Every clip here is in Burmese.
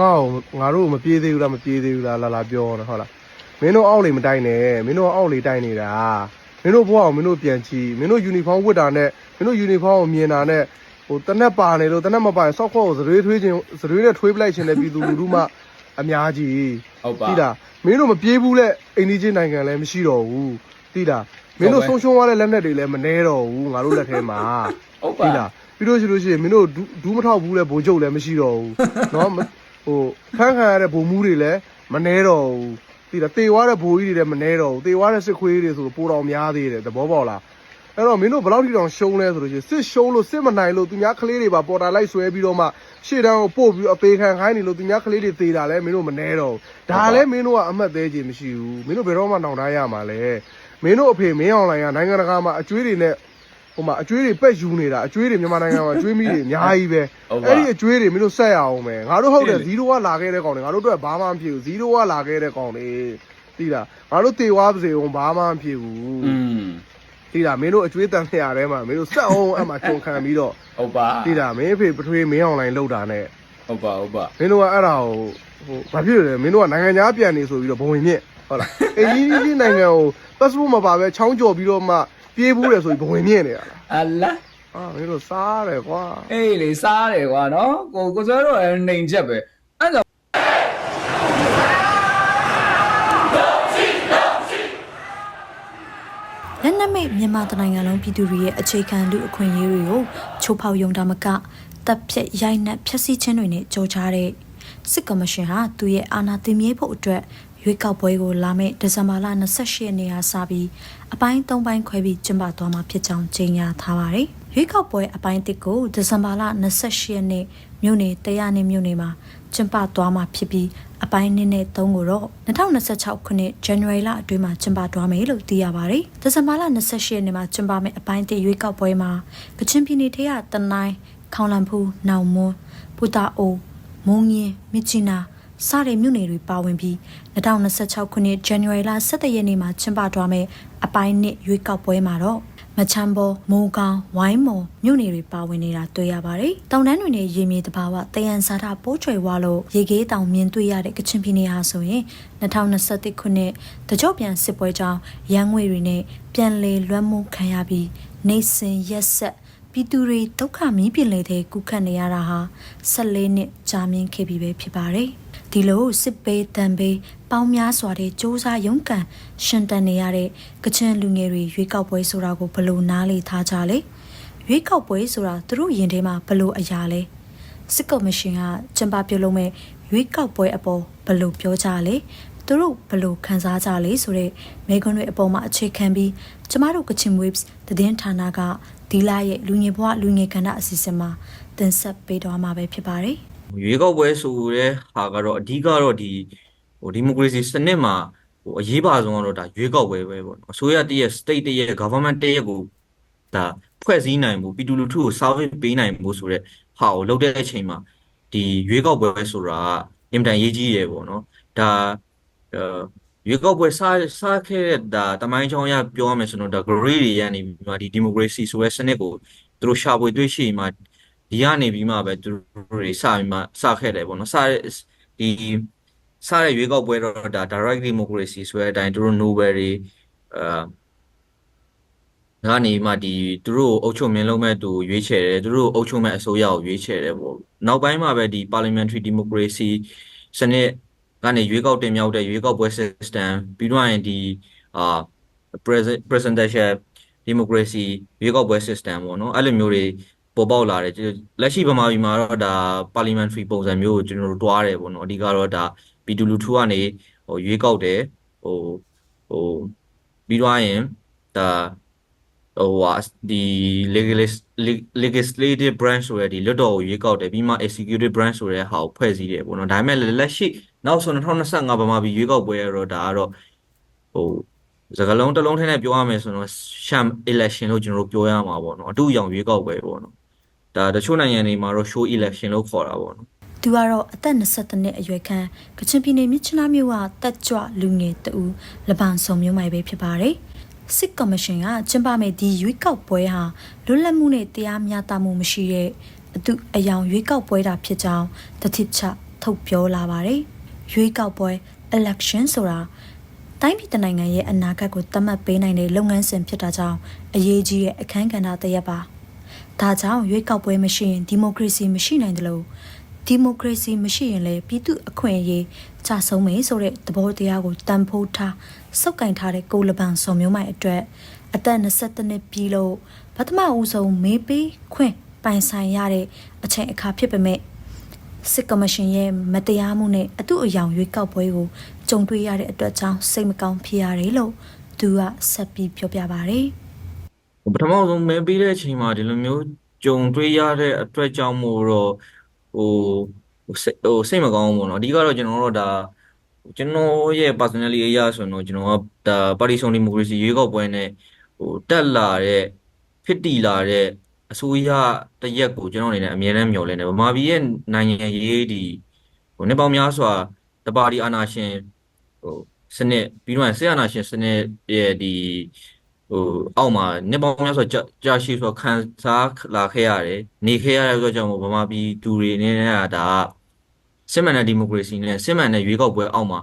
ငါ့ကိုငါတို့မပြေးသေးဘူးလားမပြေးသေးဘူးလားလာလာပြောနေဟုတ်လားမင်းတို့အောက်လေမတိုက်နဲ့မင်းတို့အောက်လေတိုက်နေတာမင်းတို့ဘဝကိုမင်းတို့ပြန်ချီမင်းတို့ယူနီဖောင်းဝတ်တာနဲ့မင်းတို့ယူနီဖောင်းကိုမြင်တာနဲ့ဟိုတနက်ပါနေလို့တနက်မပါရင်စောက်ခေါ့ကိုသရွေးထွေးခြင်းသရွေးနဲ့ထွေးပလိုက်ခြင်းတဲ့ပြည်သူလူထုမှအများကြီး ဟုတ်ပါ တိလားမင်းတို့မပြေးဘူးတဲ့အိန္ဒိချင်းနိုင်ငံလည်းမရှိတော့ဘူးတိလားမင်းတို့ ဟုတ်ပဲ ဆုံးရှုံးသွားတဲ့လက်နက်တွေလည်းမနှဲတော့ဘူးငါတို့လက်ထဲမှာ ဟုတ်ပါ ပြီလားပြီးလို့ရှိလို့ရှိရင်မင်းတို့ဒူးဒူးမထောက်ဘူးလဲဘိုးချုပ်လည်းမရှိတော့ဘူးเนาะ ဟိုဖန်းခံရတဲ့ဘိုးမူးတွေလည်းမနှဲတော့ဘူးပြီလားတေသွားတဲ့ဘိုးကြီးတွေလည်းမနှဲတော့ဘူးတေသွားတဲ့စစ်ခွေးတွေဆိုပိုတော်များသေးတယ်သဘောပေါက်လားအဲ့တော့မင်းတို့ဘယ်လောက်ထိတောင်ရှုံးလဲဆိုလို့ရှိရင်စစ်ရှုံးလို့စစ်မနိုင်လို့သူများကလေးတွေပါပေါ်တာလိုက်ဆွဲပြီးတော့မှရှေ့တန်းကိုပို့ပြီးအသေးခံခိုင်းနေလို့သူများကလေးတွေသေးတာလဲမင်းတို့မနှဲတော့ဘူးဒါလည်းမင်းတို့ကအမှတ်သေးခြင်းမရှိဘူးမင်းတို့ဘယ်တော့မှနောင်တရရမှာလဲမင်းတို့အဖေမင်းအောင်လိုင်ကနိုင်ငံတကာမှာအကျွေးတွေနဲ့ ဟိုမှာအကျွေးတွေပက်ယူနေတာအကျွေးတွေမြန်မာနိုင်ငံမှာအကျွေးမိတွေအများကြီးပဲဟုတ်ပါအဲ့ဒီအကျွေးတွေမင်းတို့ဆက်ရအောင်ပဲငါတို့ဟုတ်တယ်ဇီးရိုကလာခဲ့တဲ့ကောင်တွေငါတို့တို့ကဘာမှမဖြစ်ဘူးဇီးရိုကလာခဲ့တဲ့ကောင်တွေသိလားငါတို့တေဝါပါစေအောင်ဘာမှမဖြစ်ဘူးอืมသိလားမင်းတို့အကျွေးတန်ဆရာထဲမှာမင်းတို့ဆက်အောင်အဲ့မှာခြုံခံပြီးတော့ဟုတ်ပါသိလားမင်းအဖေပထွေးမင်းအောင်လိုင်းလောက်တာနဲ့ဟုတ်ပါဟုတ်ပါမင်းတို့ကအဲ့ဒါကိုဟိုဘာဖြစ်လဲမင်းတို့ကနိုင်ငံသားပြန်နေဆိုပြီးတော့ဘုံဝင်မြင့်ဟုတ်လားအင်းကြီးကြီးနိုင်ငံကို passport မပါပဲချောင်းကြော်ပြီးတော့မှ ပြေးဘူးတယ်ဆိုပြီးဘုံဝင်မြင့်နေတာလားအလာအာမင်းတို့စားတယ်ကွာအေးလေစားတယ်ကွာနော်ကိုကိုစွဲတော့လည်းနှိမ်ချက်ပဲအဲ့ဒါလက်နက်မိတ်မြန်မာတိုင်းနိုင်ငံလုံးပြည်သူတွေရဲ့အခြေခံလူအခွင့်အရေးတွေကိုချိုးဖောက်ယုံတာမကတပ်ဖြတ်ရိုက်နှက်ဖျက်ဆီးခြင်းတွေနဲ့ကြောကြားတဲ့ စစ်ကော်မရှင်ဟာသူရဲ့အာဏာသိမ်းမြဲဖို့အတွက်ရွေးကောက်ပွဲကိုလာမယ့်ဒီဇင်ဘာလ28ရက်နေ့ကစပြီးအပိုင်း၃ပိုင်းခွဲပြီးကျင်းပသွားမှာဖြစ်ကြောင်းကြေညာထားပါတယ်။ရွေးကောက်ပွဲအပိုင်းတစ်ကိုဒီဇင်ဘာလ28ရက်နေ့မြို့နယ်တရားနေမြို့နယ်မှာကျင်းပသွားမှာဖြစ်ပြီးအပိုင်း2နဲ့3ကိုတော့2026ခုနှစ် January လအတွင်းမှာကျင်းပသွားမယ်လို့သိရပါတယ်။ဒီဇင်ဘာလ28ရက်နေ့မှာကျင်းပမယ့်အပိုင်းတစ်ရွေးကောက်ပွဲမှာကချင်ပြည်နယ်ထဲကတနိုင်းခေါင်လန်ဖူးနောင်မွန်းပူတာအို မုံငင်းမြစ်ချီနာစတဲ့မြို့နယ်တွေပါဝင်ပြီး2026ခုနှစ် January လ17ရက်နေ့မှာကျင်းပသွားမယ့်အပိုင်းနှစ်ရွေးကောက်ပွဲမှာတော့မချမ်းဘောမိုးကောင်းဝိုင်းမော်မြို့နယ်တွေပါဝင်နေတာတွေ့ရပါတယ်။တောင်တန်းတွေနဲ့ရေမြေတဘာဝတယန်စာထပိုးချွေဝါလို့ရေကေးတောင်မြင်တွေ့ရတဲ့ကချင်ပြည်နယ်ဟာဆိုရင်2021ခုနှစ်တကြော့ပြန်စစ်ပွဲကြောင့်ရန်ငွေတွေနဲ့ပြန်လေလွှမ်းမိုးခံရပြီးနေစဉ်ရက်ဆက် ပြည်သူတွေဒုက္ခမီးပြင်လေတဲ့ကုခတ်နေရတာဟာ14နှစ်ကြာမြင့်ခဲ့ပြီပဲဖြစ်ပါတယ်။ဒီလိုစစ်ပေးတံပေးပေါင်းများစွာတဲ့စ조사ရုံးကန်ရှင်တန်နေရတဲ့ကချင်လူငယ်တွေရွေးကောက်ပွဲဆိုတာကိုဘယ်လို့နားလေထားကြလဲ။ရွေးကောက်ပွဲဆိုတာသူတို့ရင်ထဲမှာဘယ်လို့အရာလဲ။စစ်ကော်မရှင်ကကျင်းပပြုလုပ်မဲ့ရွေးကောက်ပွဲအပေါ်ဘယ်လို့ပြောကြလဲ။သူတို့ဘယ်လို့ခံစားကြလဲဆိုတဲ့မိကွန်းတွေအပေါ်မှာအခြေခံပြီးကျမတို့ Kachin Waves သတင်းဌာနက ဒီလရဲ့လူငယ်ဘဝလူငယ်ကဏ္ဍအစီအစဉ်မှာတင်ဆက်ပေးသွားမှာပဲဖြစ်ပါတယ်။ရွေးကောက်ပွဲဆိုတဲ့ဟာကတော့အဓိကတော့ဒီဟိုဒီမိုကရေစီစနစ်မှာဟိုအရေးပါဆုံးကတော့ဒါရွေးကောက်ပွဲပဲပေါ့နော်အစိုးရတည်းရဲ့ state တည်းရဲ့ government တည်းရဲ့ကိုဒါဖွဲ့စည်းနိုင်မှုပြည်သူလူထုကို service ပေးနိုင်မှုဆိုတဲ့ဟာကိုလုပ်တဲ့အချိန်မှာဒီရွေးကောက်ပွဲဆိုတာကအင်မတန်ရေးကြီးရယ်ပေါ့နော်ဒါအဲ ရွေးကောက်ပွဲစစခဲ့တဲ့ဒါတမိုင်းချောင်းရပြောရမယ်ဆိုတော့ဒါ grade တွေရနေပြီးမှဒီ democracy ဆိုတဲ့စနစ်ကိုသူတို့ရှာဖွေတွေ့ရှိမှဒီကနေပြီးမှပဲသူတို့တွေစပြီးမှစခဲ့တယ်ပေါ့နော်စတဲ့ဒီစတဲ့ရွေးကောက်ပွဲတော့ဒါ direct democracy ဆိုတဲ့အတိုင်းသူတို့ Nobel တွေအာကနေမှဒီသူတို့အုပ်ချုပ်မင်းလုံးမဲ့သူရွေးချယ်တယ်သူတို့အုပ်ချုပ်မဲ့အစိုးရကိုရွေးချယ်တယ်ပေါ့နောက်ပိုင်းမှာပဲဒီ parliamentary democracy စနစ် ကနေရွေးကောက်တင်မြှောက်တဲ့ရွေးကောက်ပွဲ system ပြီးတော့ရင်ဒီအာ present presidential democracy ရွေးကောက်ပွဲ system ပေါ့နော်အဲ့လိုမျိုးတွေပေါ်ပေါက်လာတယ်ကျွန်တော်လက်ရှိဗမာပြည်မှာတော့ဒါ parliamentary ပုံစံမျိုးကိုကျွန်တော်တို့တွားတယ်ပေါ့နော်အဓိကတော့ဒါပြည်သူလူထုကနေဟိုရွေးကောက်တယ်ဟိုဟိုပြီးတော့ရင်ဒါဟိုဟာဒီ legalist legislative branch ဆိုရယ်ဒီလွတ်တော်ကိုရွေးကောက်တယ်ပြီးမှ executive branch ဆိုတဲ့ဟာကိုဖွဲ့စည်းတယ်ပေါ့နော်ဒါပေမဲ့လက်ရှိနောက်ဆို2025ဗမာပြည်ရွေးကောက်ပွဲရတော့ဒါကတော့ဟိုစကလုံးတစ်လုံးထဲနဲ့ပြောရမယ်ဆိုတော့ sham election လို့ကျွန်တော်တို့ပြောရမှာပေါ့နော်အတူအယောင်ရွေးကောက်ပွဲပေါ့နော်ဒါတချို့နိုင်ငံတွေမှာတော့ show election လို့ခေါ်တာပေါ့နော်သူကတော့အသက်22နှစ်အရွယ်ခန့်ကချင်ပြည်နယ်မြစ်ချနာမြို့ကတက်ကြွလူငယ်တူလပန်ဆုံမြို့မိုင်ပဲဖြစ်ပါတယ်။ စစ်ကော်မရှင်ကကျင်းပမဲ့ဒီရွေးကောက်ပွဲဟာလွတ်လပ်မှုနဲ့တရားမျှတမှုမရှိတဲ့အတူအယောင်ရွေးကောက်ပွဲတာဖြစ်ကြောင်းတတိချထုတ်ပြောလာပါတယ်။ရွေးကောက်ပွဲ election ဆိုတာတိုင်းပြည်တစ်နိုင်ငံရဲ့အနာဂတ်ကိုသတ်မှတ်ပေးနိုင်တဲ့လုပ်ငန်းစဉ်ဖြစ်တာကြောင့်အရေးကြီးတဲ့အခန်းကဏ္ဍတစ်ရပ်ပါ။ဒါကြောင့်ရွေးကောက်ပွဲမရှိရင်ဒီမိုကရေစီမရှိနိုင်တယ်လို့ဒီမိုကရေစီမရှိရင်လည်းပြည်သူအခွင့်အရေး ချဆုံးမယ်ဆိုတဲ့သဘောတရားကိုတန်ဖိုးထားစုပ်ကင်ထားတဲ့ကိုလပန်စော်မျိုးမိုင်အတွက်အသက်22နှစ်ပြည့်လို့ပထမဦးဆုံးမေးပေးခွင့်ပိုင်ဆိုင်ရတဲ့အချိန်အခါဖြစ်ပေမဲ့စစ်ကော်မရှင်ရဲ့မတရားမှုနဲ့အတူအယောင်ရွေးကောက်ပွဲကိုကြုံတွေ့ရတဲ့အတွက်ကြောင့်စိတ်မကောင်းဖြစ်ရတယ်လို့သူကဆက်ပြီးပြောပြပါဗျ။ပထမဆုံးမဲပေးတဲ့အချိန်မှာဒီလိုမျိုးကြုံတွေ့ရတဲ့အတွက်ကြောင့်မို့တော့ဟို စိတ်ဟိုစိတ်မကောင်းဘူးပေါ့နော်အဓိကတော့ကျွန်တော်တို့ဒါကျွန်တော်ရဲ့ personally အရာဆိုရင်တော့ကျွန်တော်ကဒါပါတီစုံဒီမိုကရေစီရွေးကောက်ပွဲနဲ့ဟိုတက်လာတဲ့ဖြစ်တည်လာတဲ့အစိုးရတစ်ရက်ကိုကျွန်တော်အနေနဲ့အမြဲတမ်းမျှော်လင့်တယ်ဗမာပြည်ရဲ့နိုင်ငံရေးဒီဟိုနှစ်ပေါင်းများစွာတပါတီအာဏာရှင်ဟိုစနစ်ပြီးတော့ဆရာနာရှင်စနစ်ရဲ့ဒီ ဟိုအောက်မှာနှစ်ပေါင်းများစွာကြာကြာရှိဆိုခံစားလာခဲ့ရတယ်နေခဲ့ရတဲ့အတွက်ကြောင့်မို့ဗမာပြည်သူတွေအနေနဲ့ကဒါစစ်မှန်တဲ့ဒီမိုကရေစီနဲ့စစ်မှန်တဲ့ရွေးကောက်ပွဲအောက်မှာ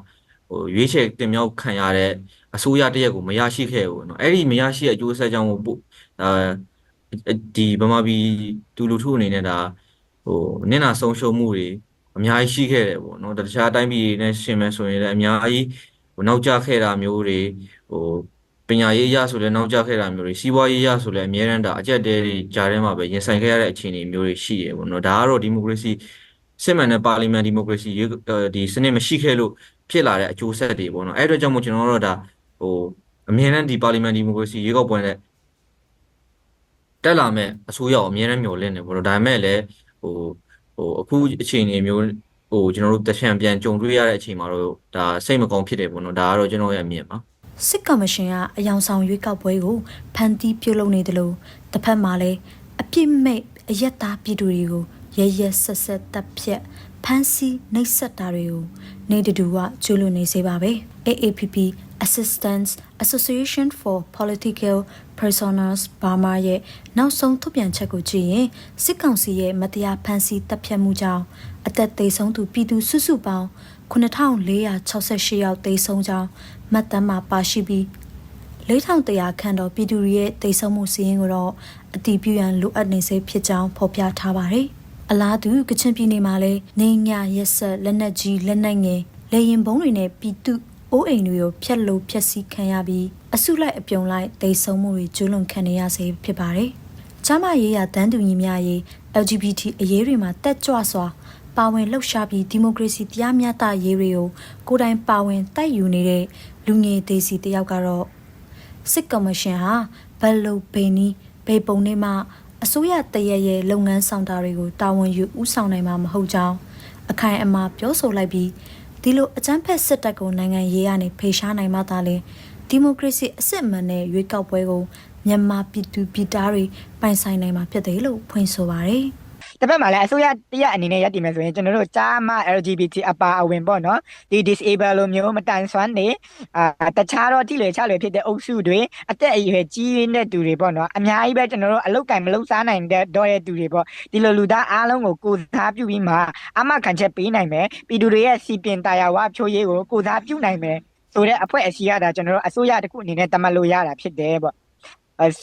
ဟိုရွေးချယ်တင်မြှောက်ခံရတဲ့အစိုးရတစ်ရက်ကိုမရရှိခဲ့ဘူးเนาะအဲ့ဒီမရရှိတဲ့အကျိုးဆက်ကြောင့်မို့ပို့ဒါဒီဗမာပြည်သူလူထုအနေနဲ့ဒါဟိုနင့်နာဆုံးရှုံးမှုတွေအများကြီးရှိခဲ့တယ်ပေါ့เนาะတခြားတိုင်းပြည်တွေနဲ့ရှင်မယ်ဆိုရင်လည်းအများကြီးဟိုနောက်ကျခဲ့တာမျိုးတွေဟို ပညာရေးအရဆိုလည်းနောက်ကျခဲ့တာမျိုးတွေစီးပွားရေးအရဆိုလည်းအများရန်တာအကျက်တဲတွေကြားထဲမှာပဲရင်ဆိုင်ခဲ့ရတဲ့အခြေအနေမျိုးတွေရှိတယ်ပေါ့နော်ဒါကတော့ဒီမိုကရေစီစစ်မှန်တဲ့ပါလီမန်ဒီမိုကရေစီဒီစနစ်မရှိခဲ့လို့ဖြစ်လာတဲ့အကျိုးဆက်တွေပေါ့နော်အဲ့အတွက်ကြောင့်မို့ကျွန်တော်တို့ဒါဟိုအမြဲတမ်းဒီပါလီမန်ဒီမိုကရေစီရေကောက်ပွဲနဲ့တက်လာမဲ့အစိုးရကိုအမြဲတမ်းမျှော်လင့်နေပေါ့နော်ဒါပေမဲ့လည်းဟိုဟိုအခုအခြေအနေမျိုးဟိုကျွန်တော်တို့တချံပြန်ကြုံတွေ့ရတဲ့အချိန်မှာတော့ဒါစိတ်မကောင်းဖြစ်တယ်ပေါ့နော်ဒါကတော့ကျွန်တော်ရဲ့အမြင်ပါ စစ်ကော်မရှင်ကအယောင်ဆောင်ရွေးကောက်ပွဲကိုဖန်တီးပြုလုပ်နေတယ်လို့တစ်ဖက်မှာလည်းအပြစ်မဲ့အယက်သားပြည်သူတွေကိုရရဆက်ဆက်တပ်ဖြတ်ဖမ်းဆီးနှိပ်စက်တာတွေကိုနေတူတူကကျူးလွန်နေစေပါပဲ AAPP Assistance Association for Political Prisoners Burma ရဲ့နောက်ဆုံးထုတ်ပြန်ချက်ကိုကြည့်ရင်စစ်ကောင်စီရဲ့မတရားဖမ်းဆီးတပ်ဖြတ်မှုကြောင့်အသက်သေဆုံးသူပြည်သူစုစုပေါင်း9468ယောက်သေဆုံးကြောင်း မှတ်တမ်းမှာပါရှိပြီး4100ခန့်တော့ပြည်သူတွေရဲ့တိတ်ဆုံးမှုစီးရင်ကိုတော့အတီးပြရန်လိုအပ်နေစေဖြစ်ကြောင်းဖော်ပြထားပါတယ်။အလားတူကချင်ပြည်နယ်မှာလည်းနေညာရက်ဆက်လက်နက်ကြီးလက်နက်ငယ်လေရင်ဘုံတွေနဲ့ပြည်သူအိုးအိမ်တွေကိုဖျက်လို့ဖျက်ဆီးခံရပြီးအစုလိုက်အပြုံလိုက်တိတ်ဆုံးမှုတွေကျွလွန်ခံနေရစေဖြစ်ပါတယ်။ကျမရေးရတန်းတူညီများရေး LGBT အရေးတွေမှာတက်ကြွစွာ ပါဝင်လှုပ်ရှားပြီးဒီမိုကရေစီတရားမျှတရေးတွေကိုကိုယ်တိုင်ပါဝင်တိုက်ယူနေတဲ့လူငယ်သေးစီတယောက်ကတော့စစ်ကော်မရှင်ဟာဘယ်လိုဘယ်နည်းဘယ်ပုံနဲ့မှအစိုးရတရက်ရဲ့လုပ်ငန်းဆောင်တာတွေကိုတာဝန်ယူဥဆောင်နိုင်မှာမဟုတ်ကြောင်းအခိုင်အမာပြောဆိုလိုက်ပြီးဒီလိုအကြမ်းဖက်စစ်တပ်ကိုနိုင်ငံရေးကနေဖေရှားနိုင်မှသာလေဒီမိုကရေစီအစစ်အမှန်နဲ့ရွေးကောက်ပွဲကိုမြန်မာပြည်သူပြည်သားတွေပိုင်ဆိုင်နိုင်မှာဖြစ်တယ်လို့ဖွင့်ဆိုပါတယ်။ တစ်ဖက်မှာလည်းအစိုးရတရက်အနေနဲ့ရပ်တည်မယ်ဆိုရင်ကျွန်တော်တို့ကြားမ LGBT အပါအဝင်ပေါ့နော်ဒီ disable လိုမျိုးမတန်ဆွမ်းနေအာတခြားတော့တိလေချလေဖြစ်တဲ့အုပ်စုတွေအသက်အရွယ်ကြီးရင်းတဲ့သူတွေပေါ့နော်အများကြီးပဲကျွန်တော်တို့အလုတ်ကင်မလုတ်စားနိုင်တဲ့တော့တဲ့သူတွေပေါ့ဒီလိုလူသားအားလုံးကိုကိုစားပြုပြီးမှအမခံချက်ပေးနိုင်မယ်ပြည်သူတွေရဲ့စီပင်တရားဝဖြိုးရေးကိုကိုစားပြုနိုင်မယ်ဆိုတဲ့အဖွဲ့အစည်းရတာကျွန်တော်တို့အစိုးရတစ်ခုအနေနဲ့တတ်မှတ်လို့ရတာဖြစ်တယ်ပေါ့အဲ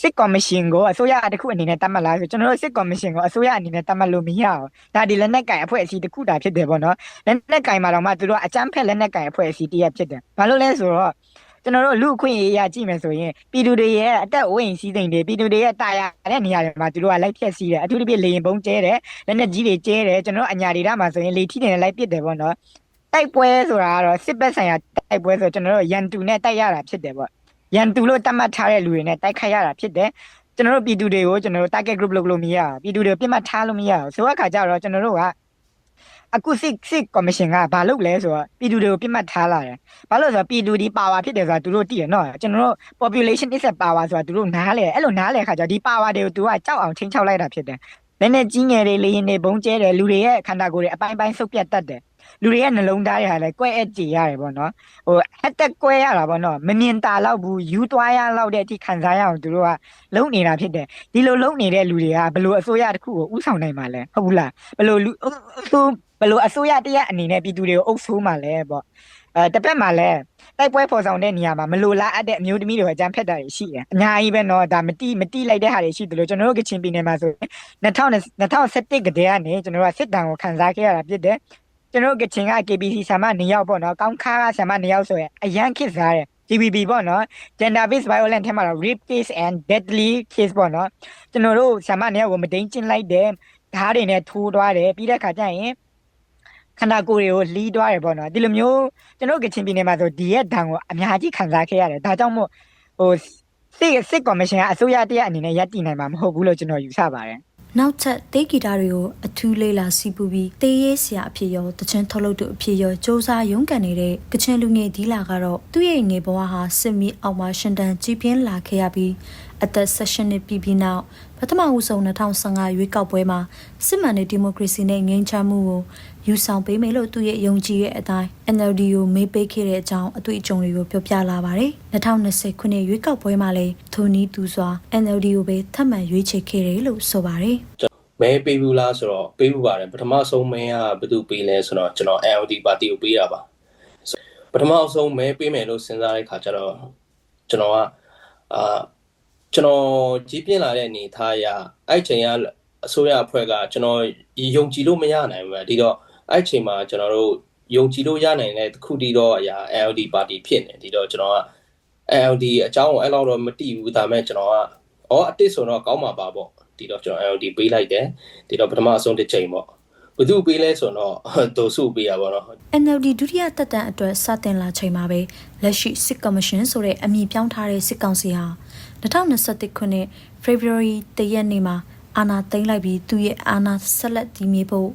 စစ်ကော်မရှင်ကိုအစိုးရတစ်ခုအနေနဲ့တတ်မှတ်လာဆိုကျွန်တော်တို့စစ်ကော်မရှင်ကိုအစိုးရအနေနဲ့တတ်မှတ်လို့မရဘူးဒါဒီလက်နက်ကင်အဖွဲ့အစည်းတစ်ခုတာဖြစ်တယ်ပေါ့နော်လက်နက်ကင်မှာတော့မှသူတို့အကြမ်းဖက်လက်နက်ကင်အဖွဲ့အစည်းတစ်ရပ်ဖြစ်တယ်ဘာလို့လဲဆိုတော့ကျွန်တော်တို့လူအခွင့်အရေးအရကြည့်မယ်ဆိုရင်ပြည်သူတွေရဲ့အသက်အိုးအိမ်စီးစိမ်တွေပြည်သူတွေရဲ့တာယာတဲ့နေရာတွေမှာသူတို့ကလိုက်ဖြက်စီးတယ်အထူးသဖြင့်လေရင်ပုံးကျဲတယ်လက်နက်ကြီးတွေကျဲတယ်ကျွန်တော်တို့အညာဒေတာမှာဆိုရင်လေထီတွေနဲ့လိုက်ပစ်တယ်ပေါ့နော်တိုက်ပွဲဆိုတာကတော့စစ်ဘက်ဆိုင်ရာတိုက်ပွဲဆိုကျွန်တော်တို့ရန်တူနဲ့တိုက်ရတာဖြစ်တယ်ပေါ့ ရန်တူလို့တတ်မှတ်ထားတဲ့လူတွေနဲ့တိုက်ခိုက်ရတာဖြစ်တယ်ကျွန်တော်တို့ပြည်သူတွေကိုကျွန်တော်တို့ target group လုပ်လို့မရဘူးပြည်သူတွေကိုပြစ်မှတ်ထားလို့မရဘူးဆိုတော့အခါကျတော့ကျွန်တော်တို့ကအခုစစ်စစ်ကော်မရှင်ကဘာလုပ်လဲဆိုတော့ပြည်သူတွေကိုပြစ်မှတ်ထားလာတယ်ဘာလို့လဲဆိုတော့ပြည်သူဒီ power ဖြစ်တယ်ဆိုတာသူတို့သိရနော်ကျွန်တော်တို့ population is a power ဆိုတာသူတို့နားလဲအဲ့လိုနားလဲခါကျတော့ဒီ power တွေကိုသူကကြောက်အောင်ချင်းချောက်လိုက်တာဖြစ်တယ်လက်နဲ့ကြီးငယ်တွေလေရင်တွေဘုံကျဲတယ်လူတွေရဲ့ခန္ဓာကိုယ်တွေအပိုင်းပိုင်းဆုပ်ပြတ်တတ်တယ် လူတွေရဲ့နှလုံးသားတွေဟာလည်းကွဲအပ်ကြည်ရတယ်ပေါ့နော်ဟိုဟက်တက်ကွဲရတာပေါ့နော်မမြင်တာတော့ဘူးယူသွားရလောက်တဲ့အထိခံစားရအောင်သူတို့ကလုံနေတာဖြစ်တယ်ဒီလိုလုံနေတဲ့လူတွေကဘယ်လိုအစိုးရတစ်ခုကိုဥဆောင်နိုင်မှာလဲဟုတ်ဘူးလားဘယ်လိုလူအဆိုးဘယ်လိုအစိုးရတရက်အနေနဲ့ပြည်သူတွေကိုအုပ်ဆိုးမှာလဲပေါ့အဲတစ်ဖက်မှာလည်းတိုက်ပွဲဖော်ဆောင်တဲ့နေရာမှာမလိုလားအပ်တဲ့အမျိုးသမီးတွေအကြမ်းဖက်တာတွေရှိတယ်အများကြီးပဲเนาะဒါမတိမတိလိုက်တဲ့ဟာတွေရှိတယ်လို့ကျွန်တော်တို့ကချင်ပြည်နယ်မှာဆို2000 2017ကတည်းကနေကျွန်တော်တို့ကစစ်တမ်းကိုခံစားခဲ့ရတာဖြစ်တယ် ကျွန်တော်ကချင်က KBC ဆာမ2ယောက်ပေါ့နော်ကောင်းခါကဆာမ2ယောက်ဆိုရင်အရန်ခစ်စားတယ် GBB ပေါ့နော် gender based violence ထဲမှာတော့ rape case and deadly case ပေါ့နော်ကျွန်တော်တို့ဆာမ2ယောက်ကိုမတိန်ကျင်းလိုက်တယ်ဓာတ်တွေနဲ့ထိုးသွားတယ်ပြီးတဲ့အခါကျရင်ခန္ဓာကိုယ်တွေကိုလှီးသွားတယ်ပေါ့နော်ဒီလိုမျိုးကျွန်တော်ကချင်ပြည်နယ်မှာဆိုဒီရဲ့ဒဏ်ကိုအများကြီးခံစားခဲ့ရတယ်ဒါကြောင့်မို့ဟိုစစ်စစ်ကော်မရှင်ကအစိုးရတရားအနေနဲ့ရပ်တည်နိုင်မှာမဟုတ်ဘူးလို့ကျွန်တော်ယူဆပါတယ် နောက်ထပ်တေးဂီတာတွေကိုအထူးလေးလာစီပူပြီးတေးရေးဆရာအဖြစ်ရောတချင်းထုတ်လုပ်သူအဖြစ်ရောစ조사ရုန်းကန်နေတဲ့ကချင်လူငယ်ဒီလာကတော့သူ့ရဲ့ငယ်ဘဝဟာစစ်မီအောက်မှာရှင်တန်ကြီးပြင်းလာခဲ့ရပြီး အသက်16နှစ်ပြည့်ပြီးနောက်ပထမဦးဆုံး2015ရွေးကောက်ပွဲမှာစစ်မှန်တဲ့ဒီမိုကရေစီနဲ့ငြိမ်းချမ်းမှုကိုယူဆောင်ပေးမယ်လို့သူရဲ့ယုံကြည်ရဲ့အတိုင်း NLD ကိုမေးပေးခဲ့တဲ့အကြောင်းအတွေ့အကြုံတွေကိုပြောပြလာပါတယ်2020ခုနှစ်ရွေးကောက်ပွဲမှာလည်းထိုနီးသူစွာ NLD ကိုပဲထပ်မံရွေးချယ်ခဲ့တယ်လို့ဆိုပါတယ်မဲပေးဘူးလားဆိုတော့ပေးဘူးပါတယ်ပထမဆုံးမဲကဘယ်သူပေးလဲဆိုတော့ကျွန်တော် LD ပါတီကိုပေးတာပါပထမဆုံးမဲပေးမယ်လို့စဉ်းစားတဲ့ခါကျတော့ကျွန်တော်ကအာ ကျွန်တော်ကြီးပြင်းလာတဲ့အနေထားအရအဲ့ချိန်ကအစိုးရအဖွဲ့ကကျွန်တော်ယုံကြည်လို့မရနိုင်ဘူးဒီတော့အဲ့ချိန်မှာကျွန်တော်တို့ယုံကြည်လို့ရနိုင်တဲ့တစ်ခုတည်းတော့အရာ LD ပါတီဖြစ်နေဒီတော့ကျွန်တော်က LD အကြောင်းကိုအဲ့လောက်တော့မသိဘူးဒါမဲ့ကျွန်တော်ကဩအတစ်ဆိုတော့ကောင်းမှာပါပေါ့ဒီတော့ကျွန်တော် LD ပေးလိုက်တယ်ဒီတော့ပထမအဆုံးတစ်ချိန်ပေါ့ဘသူပေးလဲဆိုတော့ဒိုစုပေးရပါတော့ NLD ဒုတိယတက်တန်အတွက်စတင်လာချိန်မှာပဲလက်ရှိစစ်ကော်မရှင်ဆိုတဲ့အမည်ပြောင်းထားတဲ့စစ်ကောင်စီဟာ 2021ခုနှစ် February တရက်နေ့မှာအာဏာသိမ်းလိုက်ပြီးသူရဲ့အာဏာဆက်လက်တည်မြဲဖို့